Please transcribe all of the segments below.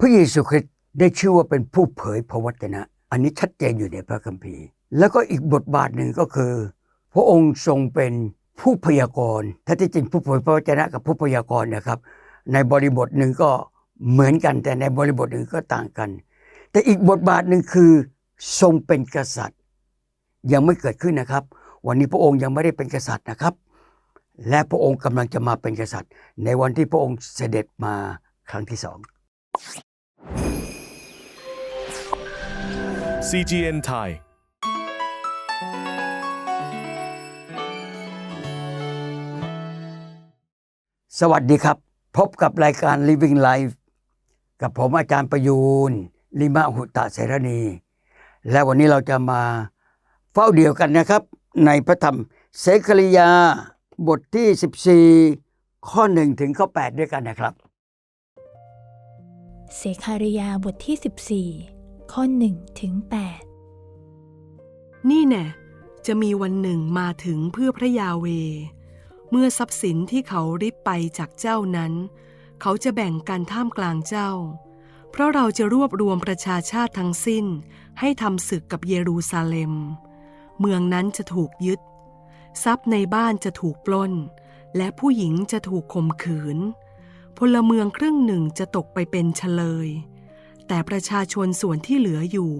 พระเยซูคริสต์ได้ชื่อว่าเป็นผู้เผยพระวจนะ อันนี้ชัดเจนอยู่ในพระคัมภีร์ แล้วก็อีกบทบาทหนึ่งก็คือ พระองค์ทรงเป็นผู้พยากรณ์ถ้าที่จริงผู้เผยพระวจนะกับผู้พยากรณ์นะครับ ในบริบทหนึ่งก็เหมือนกัน แต่ในบริบทหนึ่งก็ต่างกัน แต่อีกบทบาทหนึ่งคือทรงเป็นกษัตริย์ ยังไม่เกิดขึ้นนะครับ วันนี้พระองค์ยังไม่ได้เป็นกษัตริย์นะครับ และพระองค์กำลังจะมาเป็นกษัตริย์ ในวันที่พระองค์เสด็จมาครั้งที่สอง CGN Thai สวัสดีครับ พบกับรายการ Living Life กับผมอาจารย์ประยูนลิมะหุตะเสรณี และวันนี้เราจะมาเฝ้าเดียวกันนะครับ ในพระธรรมเสกริยาบทที่ 14 ข้อ 1 ถึงข้อ 8 ด้วยกันนะครับ เสคาริยาบทที่14 ข้อ1ถึง8นี่แน่จะมีวันหนึ่งมาถึงเพื่อพระยาเว เมื่อทรัพย์สินที่เขาริบไปจากเจ้านั้น เขาจะแบ่งกันท่ามกลางเจ้า เพราะเราจะรวบรวมประชาชาติทั้งสิ้น ให้ทำศึกกับเยรูซาเล็ม เมืองนั้นจะถูกยึด ทรัพย์ในบ้านจะถูกปล้น และผู้หญิงจะถูกข่มขืน พลเมืองครึ่งหนึ่งจะตกไปเป็นเฉลย แต่ประชาชนส่วนที่เหลืออยู่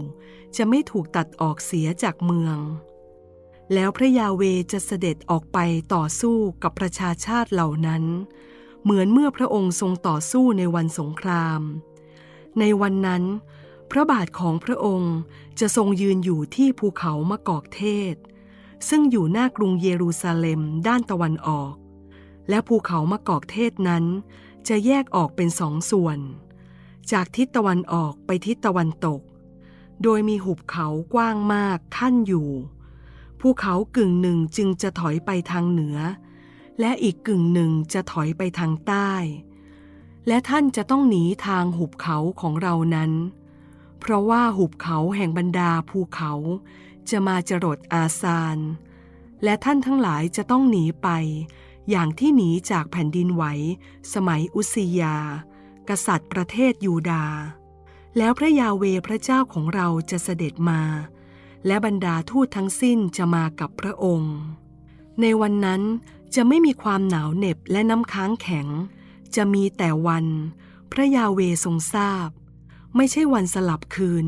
จะไม่ถูกตัดออกเสียจากเมือง แล้วพระยาเวจะเสด็จออกไปต่อสู้กับประชาชาติเหล่านั้น เหมือนเมื่อพระองค์ทรงต่อสู้ในวันสงคราม ในวันนั้น พระบาทของพระองค์จะทรงยืนอยู่ที่ภูเขามะกอกเทศ ซึ่งอยู่หน้ากรุงเยรูซาเล็มด้านตะวันออก และภูเขามะกอกเทศนั้น จะแยกออกเป็นสองส่วน จากทิศตะวันออกไปทิศตะวันตก โดยมีหุบเขากว้างมากขั้นอยู่ภูเขากึ่งหนึ่งจึงจะถอยไปทางเหนือ และอีกกึ่งหนึ่งจะถอยไปทางใต้ และท่านจะต้องหนีทางหุบเขาของเรานั้น เพราะว่าหุบเขาแห่งบรรดาภูเขาจะมาจรดอาซาน และท่านทั้งหลายจะต้องหนีไป อย่างที่หนีจากแผ่นดินไหวสมัยอุสซียา กษัตริย์ประเทศยูดาห์แล้วพระยาเวพระเจ้าของเราจะเสด็จมา และบรรดาทูตทั้งสิ้นจะมากับพระองค์ ในวันนั้นจะไม่มีความหนาวเหน็บและน้ำค้างแข็ง จะมีแต่วัน พระยาเวทรงทราบ ไม่ใช่วันสลับคืน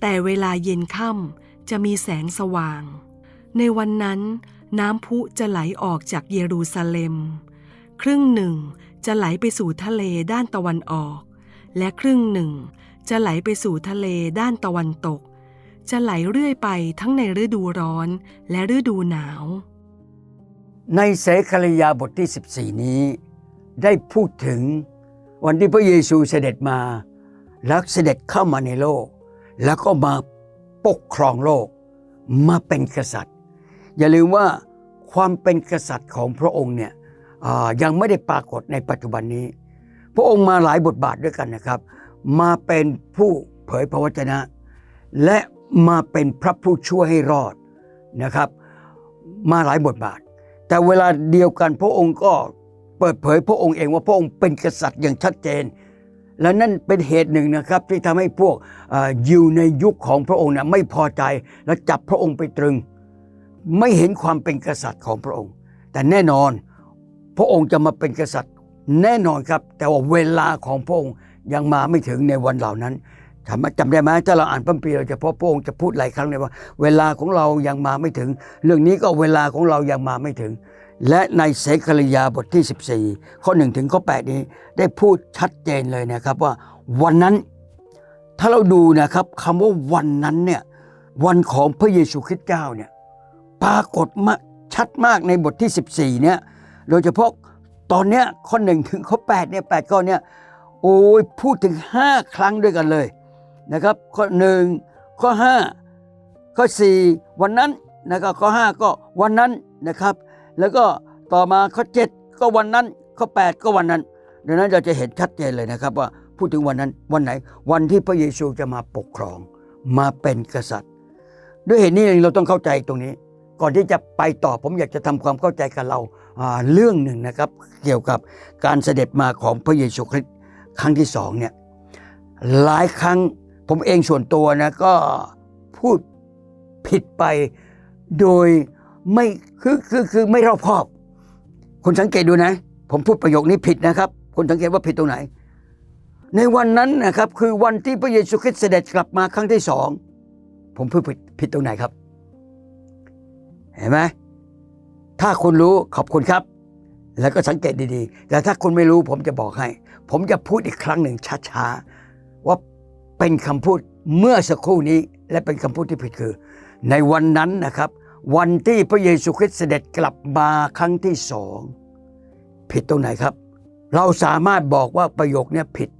แต่เวลาเย็นค่ำจะมีแสงสว่าง ในวันนั้นน้ำพุจะไหลออกจากเยรูซาเล็ม ครึ่งหนึ่ง จะไหลไปสู่ทะเลด้านตะวันออก และครึ่งหนึ่ง จะไหลไปสู่ทะเลด้านตะวันตก จะไหลเรื่อยไปทั้งในฤดูร้อนและฤดูหนาว ในเสกริยาบทที่ 14 นี้ ได้พูดถึงวันที่พระเยซูเสด็จมา แล้วเสด็จเข้ามาในโลก แล้วก็มาปกครองโลก มาเป็นกษัตริย์ อย่าลืมว่าความเป็นกษัตริย์ของพระองค์เนี่ย ยังไม่ได้ปรากฏในปัจจุบันนี้ พระองค์มาหลายบทบาทด้วยกันนะครับ มาเป็นผู้เผยพระวจนะ และมาเป็นพระผู้ช่วยให้รอดนะครับ มาหลายบทบาท แต่เวลาเดียวกันพระองค์ก็เปิดเผยพระองค์เองว่าพระองค์เป็นกษัตริย์อย่างชัดเจน และนั่นเป็นเหตุหนึ่งนะครับที่ทำให้พวกอยู่ในยุคของพระองค์นะไม่พอใจและจับพระองค์ไปตรึง ไม่เห็นความเป็นกษัตริย์ของพระองค์ แต่แน่นอน พระองค์จะมาเป็นกษัตริย์แน่นอนครับ แต่ว่าเวลาของพระองค์ยังมาไม่ถึงในวันเหล่านั้นจำจำได้ไหมถ้าเราอ่านพระคัมภีร์เราจะพบพระองค์จะพูดหลายครั้งเลยว่า เวลาของเรายังมาไม่ถึง เรื่องนี้ก็เวลาของเรายังมาไม่ถึง และในเสกริยาบทที่ 14 ข้อ1ถึงข้อ8นี้ได้พูดชัดเจนเลยนะครับว่าวันนั้น ถ้าเราดูนะครับคำว่าวันนั้นเนี่ยวันของพระเยซูคริสต์เจ้าเนี่ยปรากฏมาชัดมากในบทที่ 14เนี่ย โดยเฉพาะตอนเนี้ยข้อ1ถึงข้อ8เนี่ย8ข้อเนี่ยโอ้ยพูดถึง 5 ครั้งด้วยกันเลยนะครับ ข้อ1ข้อ 5 ข้อ 4 วันนั้นนะครับข้อ 5 ก็วันนั้นนะครับ แล้วก็ต่อมาข้อ 7 ก็วันนั้น ข้อ 8 ก็วันนั้นดังนั้นเราจะเห็นชัดเจนเลยนะครับว่าพูดถึงวันนั้นวันไหนวันที่พระเยซูจะมาปกครองมาเป็นกษัตริย์ ด้วยเหตุนี้เองเราต้องเข้าใจตรงนี้ ก่อนที่จะไปต่อผมอยากจะทำความเข้าใจกับเรา เรื่องหนึ่งนะครับเกี่ยวกับการเสด็จมาของพระเยซูคริสต์ครั้งที่สองเนี่ยหลายครั้งผมเองส่วนตัวนะก็พูดผิดไปโดยไม่คือคือคือไม่รอบคอบ คุณสังเกตดูนะ ผมพูดประโยคนี้ผิดนะครับ คุณสังเกตว่าผิดตรงไหน ในวันนั้นนะครับคือวันที่พระเยซูคริสต์เสด็จกลับมาครั้งที่สองผมพูดผิดผิดตรงไหนครับ เห็นไหม ถ้าคุณรู้ขอบคุณครับ แล้วก็สังเกตดีๆ แต่ถ้าคุณไม่รู้ผมจะบอกให้ ผมจะพูดอีกครั้งหนึ่งช้าๆ ว่าเป็นคำพูดเมื่อสักครู่นี้และเป็นคำพูดที่ผิดคือ ในวันนั้นนะครับ วันที่พระเยซูคริสต์เสด็จกลับมาครั้งที่สองผิดตรงไหนครับ เราสามารถบอกว่าประโยคนี้ผิด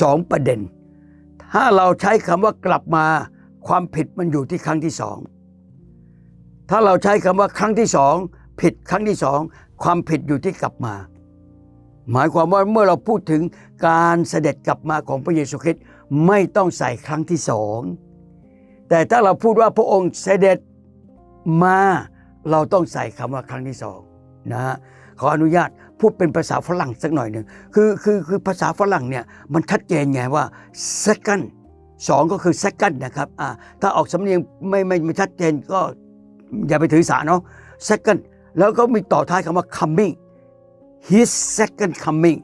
สองประเด็น ถ้าเราใช้คำว่ากลับมาความผิดมันอยู่ที่ครั้งที่สอง ถ้าเราใช้คำว่าครั้งที่สองผิดครั้งที่สองความผิดอยู่ที่กลับมา หมายความว่าเมื่อเราพูดถึงการเสด็จกลับมาของพระเยซูคริสต์ไม่ต้องใส่ครั้งที่สองแต่ถ้าเราพูดว่าพระองค์เสด็จมาเราต้องใส่คำว่าครั้งที่สองนะฮะขออนุญาตพูดเป็นภาษาฝรั่งสักหน่อยหนึ่งคือคือคือภาษาฝรั่งเนี่ยมันชัดเจนไงว่า second สองก็คือ second นะครับอ่าถ้าออกสำเนียงไม่ไม่ไม่ชัดเจนก็ อย่าไปถือสาเนาะ second แล้วก็มีต่อท้ายคำว่า coming his second coming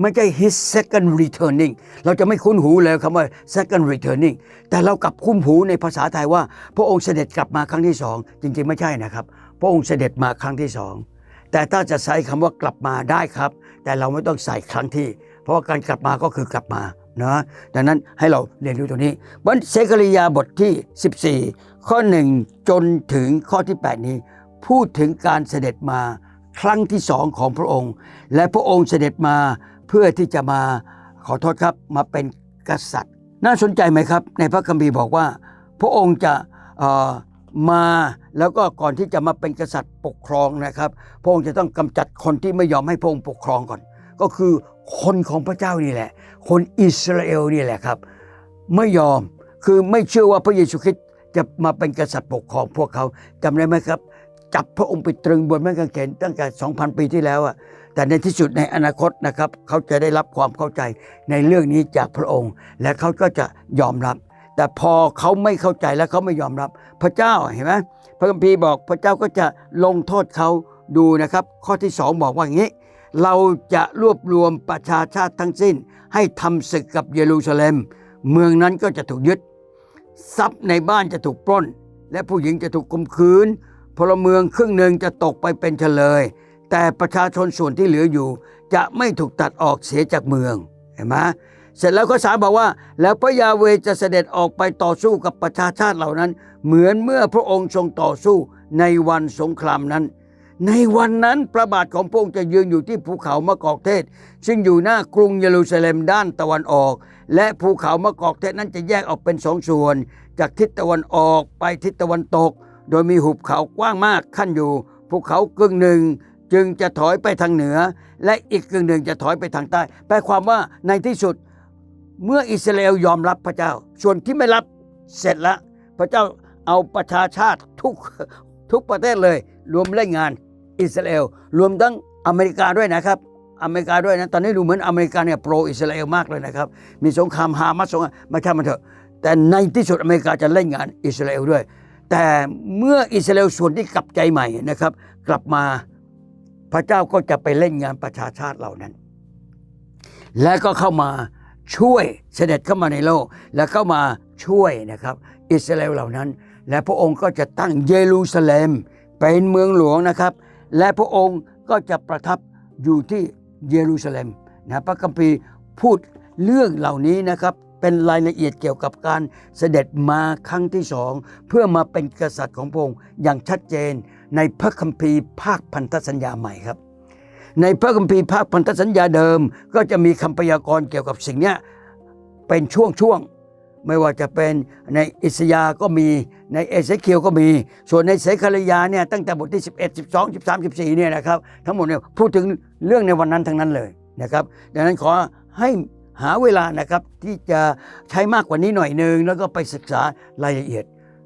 ไม่ใช่ his second returning เราจะไม่คุ้นหูเลยคำว่า second returning แต่เรากลับคุ้นหูในภาษาไทยว่า พระองค์เสด็จกลับมาครั้งที่สอง จริงๆไม่ใช่นะครับ พระองค์เสด็จมาครั้งที่สองแต่ถ้าจะใช้คำว่ากลับมาได้ครับ แต่เราไม่ต้องใส่ครั้งที่ เพราะว่าการกลับมาก็คือกลับมา นะดังนั้นให้เราเรียนรู้ตรงนี้วันเซกริยาบทที่ 14 ข้อ 1 จนถึงข้อที่ 8 นี้ พูดถึงการเสด็จมาครั้งที่สองของพระองค์ และพระองค์เสด็จมาเพื่อที่จะมาขอโทษครับมาเป็นกษัตริย์ น่าสนใจไหมครับ ในพระคัมภีร์บอกว่า พระองค์จะมาแล้วก็ก่อนที่จะมาเป็นกษัตริย์ปกครองนะครับ พระองค์จะต้องกำจัดคนที่ไม่ยอมให้พระองค์ปกครองก่อน ก็คือ คนของพระเจ้านี่แหละ คนอิสราเอลนี่แหละครับ ไม่ยอมคือไม่เชื่อว่าพระเยซูคริสต์จะมาเป็นกษัตริย์ปกครองพวกเขาจำได้ไหมครับ จับพระองค์ไปตรึงบนไม้กางเขนตั้งแต่ 2,000 ปีที่แล้วอะแต่ในที่สุดในอนาคตนะครับ เขาจะได้รับความเข้าใจในเรื่องนี้จากพระองค์ และเขาก็จะยอมรับ แต่พอเขาไม่เข้าใจและเขาไม่ยอมรับ พระเจ้าเห็นไหมพระคัมภีร์บอกพระเจ้าก็จะลงโทษเขาดูนะครับ ข้อที่สองบอกว่าอย่างนี้ เราจะรวบรวมประชาชาติทั้งสิ้น ให้ทำศึกกับเยรูซาเล็ม เมืองนั้นก็จะถูกยึด ทรัพย์ในบ้านจะถูกปล้น และผู้หญิงจะถูกข่มขืนพลเมืองครึ่งหนึ่งจะตกไปเป็นเฉลย แต่ประชาชนส่วนที่เหลืออยู่ จะไม่ถูกตัดออกเสียจากเมืองเห็นไหมเสร็จแล้วข้อสามบอกว่า แล้วพระยาเวจะเสด็จออกไปต่อสู้กับประชาชาติเหล่านั้น เหมือนเมื่อพระองค์ทรงต่อสู้ในวันสงครามนั้น ในวันนั้นพระบาทของพระองค์จะยืนอยู่ที่ภูเขามะกอกเทศ ซึ่งอยู่หน้ากรุงเยรูซาเล็มด้านตะวันออก และภูเขามะกอกเทศนั้นจะแยกออกเป็นสองส่วน จากทิศตะวันออกไปทิศตะวันตก โดยมีหุบเขากว้างมากขั้นอยู่ภูเขากึ่งหนึ่งจึงจะถอยไปทางเหนือ และอีกกึ่งหนึ่งจะถอยไปทางใต้แปลความว่าในที่สุดเมื่ออิสราเอลยอมรับพระเจ้า ส่วนที่ไม่รับเสร็จแล้วพระเจ้าเอาประชาชาติทุกทุกประเทศเลยรวมเล่นงาน อิสราเอลรวมทั้งอเมริกาด้วยนะครับอเมริกาด้วยนะตอนนี้ดูเหมือนอเมริกาเนี่ยโปรอิสราเอลมากเลยนะครับ มีสงครามฮามาสสงครามไม่ใช่มันเถอะ แต่ในที่สุดอเมริกาจะเล่นงานอิสราเอลด้วย แต่เมื่ออิสราเอลส่วนที่กลับใจใหม่นะครับ กลับมาพระเจ้าก็จะไปเล่นงานประชาชาติเหล่านั้น และก็เข้ามาช่วยเสด็จเข้ามาในโลก และเข้ามาช่วยนะครับ อิสราเอลเหล่านั้น และพระองค์ก็จะตั้งเยรูซาเล็มเป็นเมืองหลวงนะครับ และพระองค์ก็จะประทับอยู่ที่เยรูซาเล็มนะพระคัมภีร์พูดเรื่องเหล่านี้นะครับเป็นรายละเอียดเกี่ยวกับการเสด็จมาครั้งที่สองเพื่อมาเป็นกษัตริย์ของพระองค์อย่างชัดเจนในพระคัมภีร์ภาคพันธสัญญาใหม่ครับ ในพระคัมภีร์ภาคพันธสัญญาเดิม ก็จะมีคำพยากรณ์เกี่ยวกับสิ่งนี้เป็นช่วง ไม่ว่าจะเป็นในอิสยาก็มีในเอเสเคียวก็มี ส่วนในเสคาริยาเนี่ยตั้งแต่บทที่ 11 12 13 14เนี่ยนะครับทั้งหมดเนี่ยพูดถึงเรื่องในวันนั้นทั้งนั้นเลยนะครับดังนั้นขอให้หาเวลานะครับที่จะใช้มากกว่านี้หน่อยหนึ่งแล้วก็ไปศึกษารายละเอียด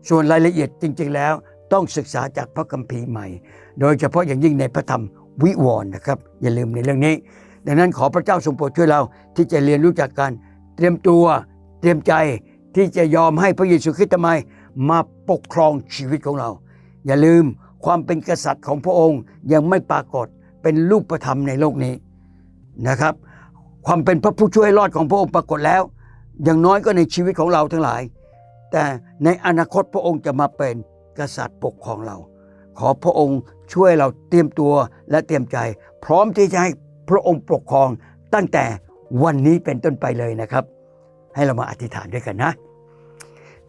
ส่วนรายละเอียดจริง ๆ แล้ว ต้องศึกษาจากพระคัมภีร์ใหม่ โดยเฉพาะอย่างยิ่งในพระธรรมวิวรณ์นะครับอย่าลืมในเรื่องนี้ ดังนั้นขอพระเจ้าทรงโปรดช่วยเราที่จะเรียนรู้จากการเตรียมตัว เตรียมใจที่จะยอมให้พระเยซูคริสต์ทำไมมาปกครองชีวิตของเรา อย่าลืมความเป็นกษัตริย์ของพระองค์ยังไม่ปรากฏเป็นรูปธรรมในโลกนี้นะครับ ความเป็นพระผู้ช่วยรอดของพระองค์ปรากฏแล้ว อย่างน้อยก็ในชีวิตของเราทั้งหลาย แต่ในอนาคตพระองค์จะมาเป็นกษัตริย์ปกครองเรา ขอพระองค์ช่วยเราเตรียมตัวและเตรียมใจ พร้อมที่จะให้พระองค์ปกครองตั้งแต่วันนี้เป็นต้นไปเลยนะครับ ให้เรามาอธิษฐานด้วยกันนะ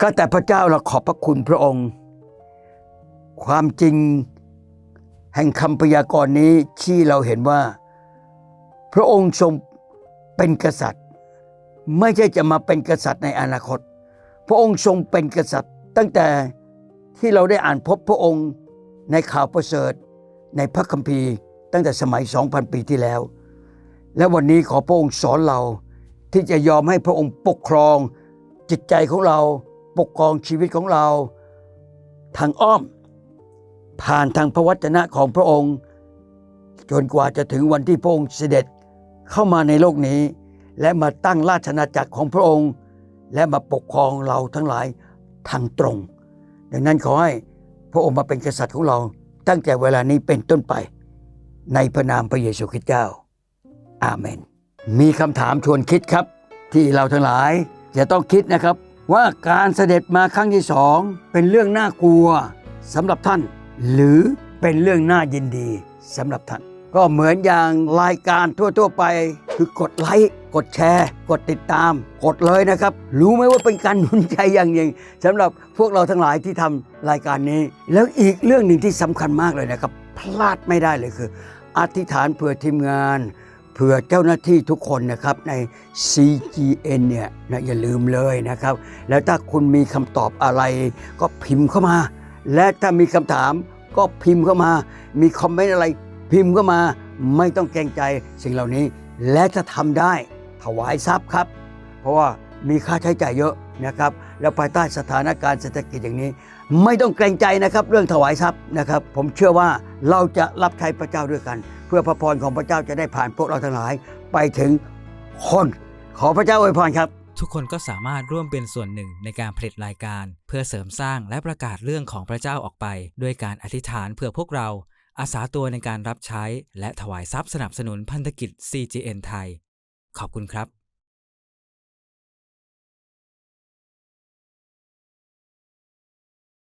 ก็แต่พระเจ้าเราขอบพระคุณพระองค์ ความจริงแห่งคำพยากรณ์นี้ที่เราเห็นว่า พระองค์ทรงเป็นกษัตริย์ ไม่ใช่จะมาเป็นกษัตริย์ในอนาคต พระองค์ทรงเป็นกษัตริย์ ตั้งแต่ที่เราได้อ่านพบพระองค์ในข่าวประเสริฐในพระคัมภีร์ ตั้งแต่สมัย 2,000 ปีที่แล้ว และวันนี้ขอพระองค์สอนเรา ที่จะยอมให้พระองค์ปกครองจิตใจของเราปกครองชีวิตของเรา ทางอ้อม ผ่านทางพระวจนะของพระองค์ จนกว่าจะถึงวันที่พระองค์เสด็จเข้ามาในโลกนี้ และมาตั้งราชนาจักรของพระองค์ และมาปกครองเราทั้งหลายทางตรง ดังนั้นขอให้พระองค์มาเป็นกษัตริย์ของเราตั้งแต่เวลานี้เป็นต้นไป ในพระนามพระเยซูคริสต์เจ้า อาเมน มีคำถามชวนคิดครับ ที่เราทั้งหลายจะต้องคิดนะครับ ว่าการเสด็จมาครั้งที่สองเป็นเรื่องน่ากลัวสำหรับท่าน หรือเป็นเรื่องน่ายินดีสำหรับท่าน ก็เหมือนอย่างรายการทั่ว ๆ ไป คือกดไลค์กดแชร์ กดติดตาม กดเลยนะครับ รู้ไหมว่าเป็นการหนุนใจอย่างยิ่งสำหรับพวกเราทั้งหลายที่ทำรายการนี้ แล้วอีกเรื่องหนึ่งที่สำคัญมากเลยนะครับ พลาดไม่ได้เลยคือ อธิษฐานเผื่อทีมงาน เผื่อเจ้าหน้าที่ทุกคนนะครับใน CGN เนี่ยนะอย่าลืมเลยนะครับ แล้วถ้าคุณมีคำตอบอะไรก็พิมพ์เข้ามา และถ้ามีคำถามก็พิมพ์เข้ามา มีคอมเมนต์อะไรพิมพ์เข้ามาไม่ต้องเกรงใจสิ่งเหล่านี้ และจะทำได้ถวายทรัพย์ครับ เพราะว่ามีค่าใช้จ่ายเยอะนะครับ แล้วภายใต้สถานการณ์เศรษฐกิจอย่างนี้ ไม่ต้องเกรงใจนะครับเรื่องถวายทรัพย์นะครับ ผมเชื่อว่าเราจะรับใช้พระเจ้าด้วยกัน เพื่อพระพรของพระเจ้าจะได้ผ่านพวกเราทั้งหลาย ไปถึงคนขอพระเจ้าอวยพรครับทุกคนก็สามารถร่วมเป็นส่วนหนึ่งในการผลิตรายการ เพื่อเสริมสร้างและประกาศเรื่องของพระเจ้าออกไป ด้วยการอธิษฐานเพื่อพวกเรา อาสาตัวในการรับใช้ และถวายทรัพย์สนับสนุนพันธกิจ CGN ไทย ขอบคุณครับ